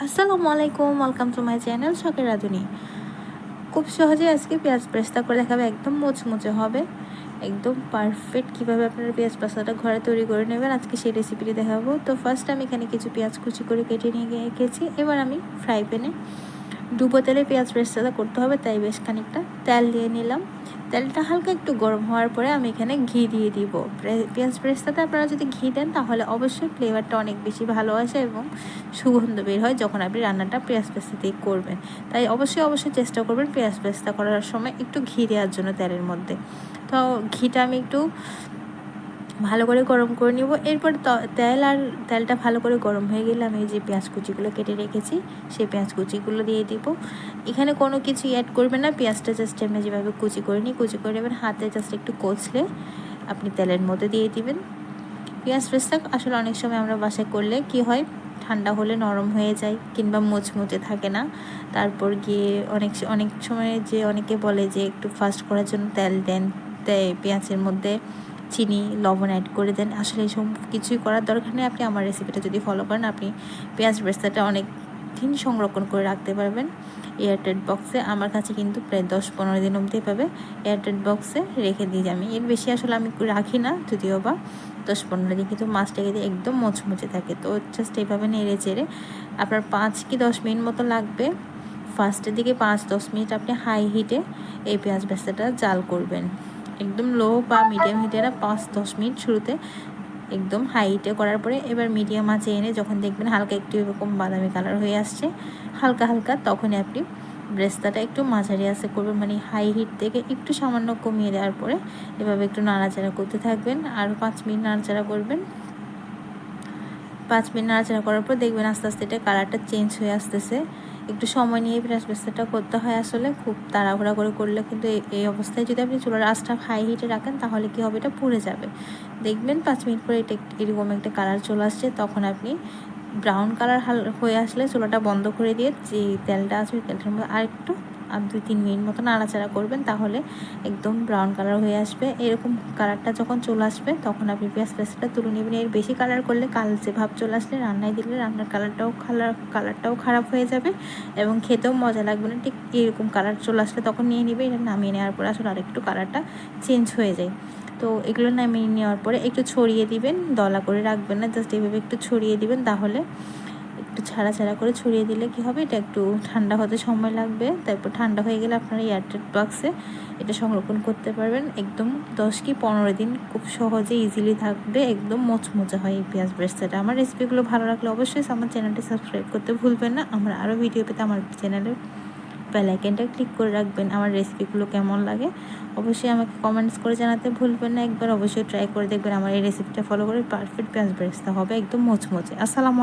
আসসালামু আলাইকুম welcome to my channel শখের রাঁধুনি খুব সহজে আজকে পেঁয়াজ পেস্তা করে দেখাবে, একদম মোচমোচে হবে। একদম পারফেক্ট কীভাবে আপনারা পেঁয়াজ পাস্তাটা ঘরে তৈরি করে নেবেন, আজকে সেই রেসিপিটি দেখাবো। তো ফার্স্ট আমি এখানে কিছু পেঁয়াজ কুচি করে কেটে নিয়ে রেখেছি, এবার আমি ফ্রাই প্যানে ডুবো তেলে পেঁয়াজ পেস্তাটা করতে হবে, তাই বেশ খানিকটা তেল দিয়ে নিলাম। তেলটা হালকা একটু গরম হওয়ার পরে আমি এখানে ঘি দিয়ে দিব। পেঁয়াজ পেস্তাতে আপনারা যদি ঘি দেন, তাহলে অবশ্যই ফ্লেভারটা অনেক বেশি ভালো আসে এবং সুগন্ধ বের হয় যখন আপনি রান্নাটা পেঁয়াজ পেস্তা দিয়ে করবেন। তাই অবশ্যই অবশ্যই চেষ্টা করবেন পেঁয়াজ পেস্তা করার সময় একটু ঘি দেওয়ার জন্য তেলের মধ্যে। তো ঘিটা আমি একটু ভালো করে গরম করে নিব। এরপর তেল আর তেলটা ভালো করে গরম হয়ে গেলে আমি যে পেঁয়াজ কুচিগুলো কেটে রেখেছি, সেই পেঁয়াজ কুচিগুলো দিয়ে দিব। এখানে কোনো কিছু অ্যাড করবেন না, পেঁয়াজটা জাস্ট এমনি যেভাবে কুচি করে নিই, কুচি করে নেবেন হাতে জাস্ট একটু কচলে আপনি তেলের মধ্যে দিয়ে দিবেন। পেঁয়াজ পেস্তা আসলে অনেক সময় আমরা বাসায় করলে কি হয়, ঠান্ডা হলে নরম হয়ে যায় কিংবা মুচমুচে থাকে না। তারপর গিয়ে অনেক অনেক সময় যে অনেকে বলে যে একটু ফাস্ট করার জন্য তেল দেন পেঁয়াজের মধ্যে চিনি, লবণ অ্যাড করে দেন। আসলে এইসব কিছুই করার দরকার নেই। আপনি আমার রেসিপিটা যদি ফলো করেন, আপনি পেঁয়াজ ব্রেস্তাটা অনেক দিন সংরক্ষণ করে রাখতে পারবেন। এয়ারটেড বক্সে আমার কাছে কিন্তু প্রায় দশ পনেরো দিন অবধি পাবে এয়ারটেড বক্সে রেখে দিই আমি এর বেশি আসলে আমি রাখি না, যদিও বা দশ পনেরো দিন কিন্তু মাছটাকে দিয়ে একদম মচমচে থাকে। তো জাস্ট এইভাবে নেড়ে চেড়ে আপনার পাঁচ কি দশ মিনিট মতো লাগবে। ফার্স্টের দিকে পাঁচ দশ মিনিট আপনি হাই হিটে এই পেঁয়াজ বেস্তাটা জাল করবেন। একদম লো বা মিডিয়াম হিটে না পাঁচ, দশ মিনিট শুরুতে একদম হাইটে করার পরে এবার মিডিয়াম আঁচে এনে যখন দেখবেন হালকা একটু এরকম বাদামি কালার হয়ে আসছে, হালকা হালকা তখনই আপনি ব্রেস্তাটা একটু মাঝারি আসে করবেন মানে হাই হিট থেকে একটু সামান্য কমিয়ে দেওয়ার পরে এভাবে একটু নাড়াচাড়া করতে থাকবেন। আর পাঁচ মিনিট নাড়াচাড়া করবেন। পাঁচ মিনিট নাড়াচাড়া করার পর দেখবেন আস্তে আস্তে এটা কালারটা চেঞ্জ হয়ে আসতেছে। একটু সময় নিয়ে ব্রাশ পেস্তাটা করতে হয় আসলে, খুব তাড়াহুড়া করে করলে কিন্তু এই অবস্থায় যদি আপনি চুলার আঁচটা হাই হিটে রাখেন তাহলে কি হবে? এটা পুড়ে যাবে। দেখবেন পাঁচ মিনিট পরে এটা এরকম একটা কালার চলে আসছে, তখন আপনি ব্রাউন কালার হয়ে আসলে চুলাটা বন্ধ করে দিয়ে যে তেলটা আছে ওই তেলটার মধ্যে আরেকটু আর দুই তিন মিনিট মতো নাড়াচাড়া করবেন, তাহলে একদম ব্রাউন কালার হয়ে আসবে। এরকম কালারটা যখন চলে আসবে, তখন আপনি পেঁয়াজ পেস্টটা তুলে নেবেন। এর বেশি কালার করলে কালচে ভাব চলে আসলে রান্নায় দিলে রান্নার কালারটাও কালার কালারটাও খারাপ হয়ে যাবে এবং খেতেও মজা লাগবে না। ঠিক এরকম কালার চলে আসলে তখন নিয়ে নেবে, এটা নামিয়ে নেওয়ার পরে আসলে আরেকটু কালারটা চেঞ্জ হয়ে যায়। তো এগুলো নামিয়ে নেওয়ার পরে একটু ছড়িয়ে দিবেন, দলা করে রাখবেন না জাস্ট এইভাবে একটু ছড়িয়ে দিবেন, তাহলে একটু ছাড়া ছাড়া করে ছড়িয়ে দিলে কি হবে? এটা একটু ঠান্ডা হতে সময় লাগবে। তারপর ঠান্ডা হয়ে গেলে আপনারা এয়ারটেড বক্সে এটা সংরক্ষণ করতে পারবেন। একদম দশ কি পনেরো দিন খুব সহজে ইজিলি থাকবে। একদম মোচমোচা হয় এই পেঁয়াজ ব্রেস্তাটা। আমার রেসিপিগুলো ভালো লাগলে অবশ্যই আমার চ্যানেলটি সাবস্ক্রাইব করতে ভুলবেন না। আমার আরও ভিডিও পেতে আমার চ্যানেলের বেলাইকেনটা ক্লিক করে রাখবেন। আমার রেসিপিগুলো কেমন লাগে? অবশ্যই আমাকে কমেন্টস করে জানাতে ভুলবেন না। একবার অবশ্যই ট্রাই করে দেখবেন। আমার এই রেসিপিটা ফলো করে পারফেক্ট পেঁয়াজ ব্রেস্তা হবে। একদম মোচমোচে আসসালামু